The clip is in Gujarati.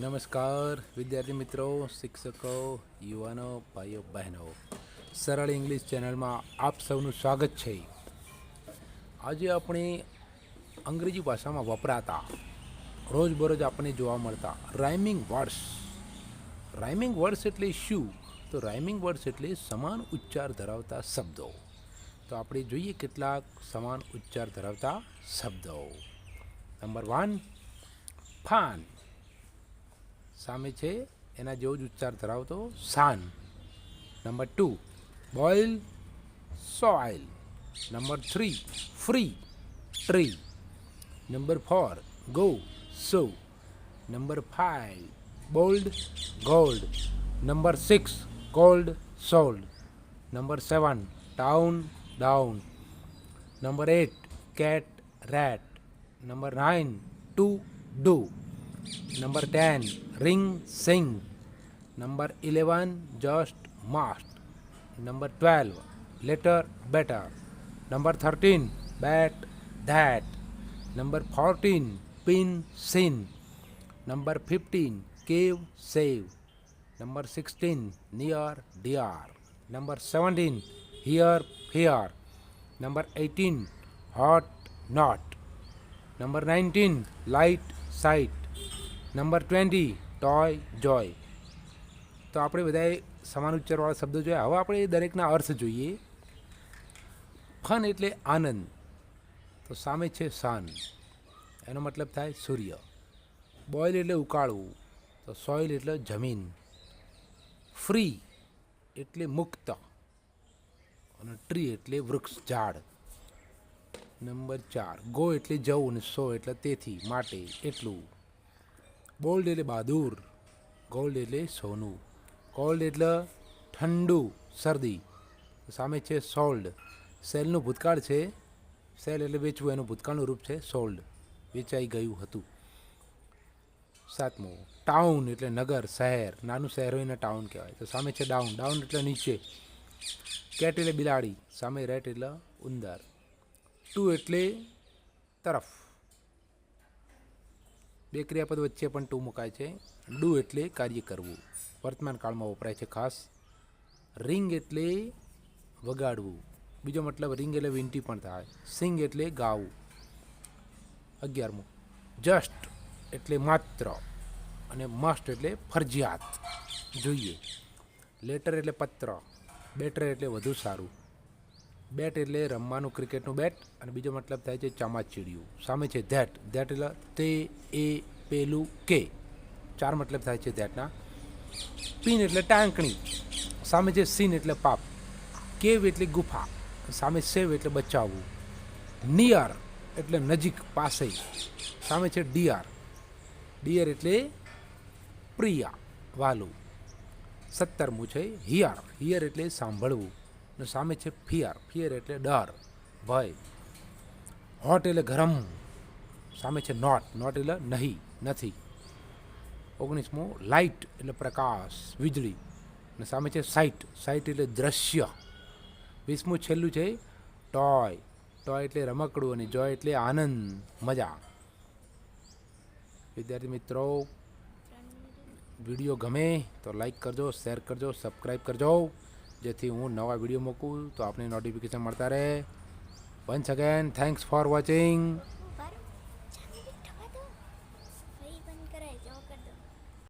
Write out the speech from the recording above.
નમસ્કાર, વિદ્યાર્થી મિત્રો, શિક્ષકો, યુવાનો, ભાઈઓ, બહેનો. સરળ ઇંગ્લિશ ચેનલમાં આપ સૌનું સ્વાગત છે. આજે આપણે અંગ્રેજી ભાષામાં વપરાતા, રોજબરોજ આપણને જોવા મળતા રાઇમિંગ વર્ડ્સ રાઇમિંગ વર્ડ્સ એટલે શું? તો રાઇમિંગ વર્ડ્સ એટલે સમાન ઉચ્ચાર ધરાવતા શબ્દો. તો આપણે જોઈએ કેટલાક સમાન ઉચ્ચાર ધરાવતા શબ્દો. Number one fun. સામે છે, એના જેવો જ ઉચ્ચાર ધરાવતો sun. Number two, boil soil. Number three, free tree. Number four, go so. Number five, bold gold. Number six, cold sold. Number seven, town down. Number eight, cat rat. Number nine, to do. Number 10, Ring Singh. Number 11, Just Must. Number 12, letter Better. Number 13, Bat That. Number 14, Pin Sin. Number 15, Cave Save. Number 16, Near Dear. Number 17, Here Here. Number 18, Hot Not. Number 19, Light Sight. Number twenty, toy joy. તો આપણે બધાએ સમાન ઉચ્ચારવાળા શબ્દો જોયા. હવે આપણે દરેકના અર્થ જોઈએ. ફન એટલે આનંદ. તો સામે છે સન એનો મતલબ થાય સૂર્ય. બોઇલ એટલે ઉકાળવું. તો સોઇલ એટલે જમીન. ફ્રી એટલે મુક્ત. અને ટ્રી એટલે વૃક્ષ, ઝાડ. નંબર ચાર. ગો એટલે જવું અને સો એટલે તેથી, માટે, એટલું. બોલ્ડ એટલે બહાદુર, ગોલ્ડ એટલે સોનું કોલ્ડ એટલે ઠંડુ, શરદી. સામે છે સોલ્ડ. સેલનું ભૂતકાળ છે, સેલ એટલે વેચવું, એનું ભૂતકાળનું રૂપ છે સોલ્ડ. વેચાઈ ગયું હતું. સાતમું, ટાઉન એટલે નગર, શહેર. નાનું શહેર હોય એને ટાઉન કહેવાય. તો સામે છે ડાઉન. ડાઉન એટલે નીચે. કેટ એટલે બિલાડી. સામે રેટ એટલે ઉંદર. ટુ એટલે તરફ. બે ક્રિયાપદ વચ્ચે પણ ટુ મુકાય છે. ડુ એટલે કાર્ય કરવું. વર્તમાન કાળમાં વપરાય છે ખાસ. રિંગ એટલે વગાડવું. બીજો મતલબ રિંગ એટલે વિંટી પણ થાય. સિંગ એટલે ગાવું. અગિયારમું. જસ્ટ એટલે માત્ર અને મસ્ટ એટલે ફરજિયાત. જોઈએ. લેટર એટલે પત્ર. બેટર એટલે વધુ સારું. બેટ એટલે રમવાનું ક્રિકેટનું બેટ અને બીજો મતલબ થાય છે ચામાચીડિયું. સામે છે ધેટ. ધેટ એટલે તે, એ, પેલું, કે. ચાર મતલબ થાય છે ધેટના. પિન એટલે ટાંકણી. સામે છે સીન એટલે પાપ. કેવ એટલે ગુફા. સામે સેવ એટલે બચાવવું. નિયર એટલે નજીક, પાસે. સામે છે ડિયર. ડિયર એટલે પ્રિયા, વાલું. સત્તરમું છે હિયર. હિયર એટલે સાંભળવું. અને સામે છે ફિયર. ફિયર એટલે ડર, ભય. હોટ એટલે ગરમ. સામે છે નોટ. નોટ એટલે નહીં, નથી. ઓગણીસમું, લાઇટ એટલે પ્રકાશ, વીજળી. અને સામે છે સાઇટ. સાઇટ એટલે દ્રશ્ય. વીસમું છેલ્લું છે ટોય. ટોય એટલે રમકડું અને જોય એટલે આનંદ, મજા. વિદ્યાર્થી મિત્રો, વીડિયો ગમે તો લાઈક કરજો, શેર કરજો સબસ્ક્રાઈબ કરજો. જેથી હું નવા વીડિયો મૂકું તો આપને નોટિફિકેશન મળતા રહે. Once again thanks for watching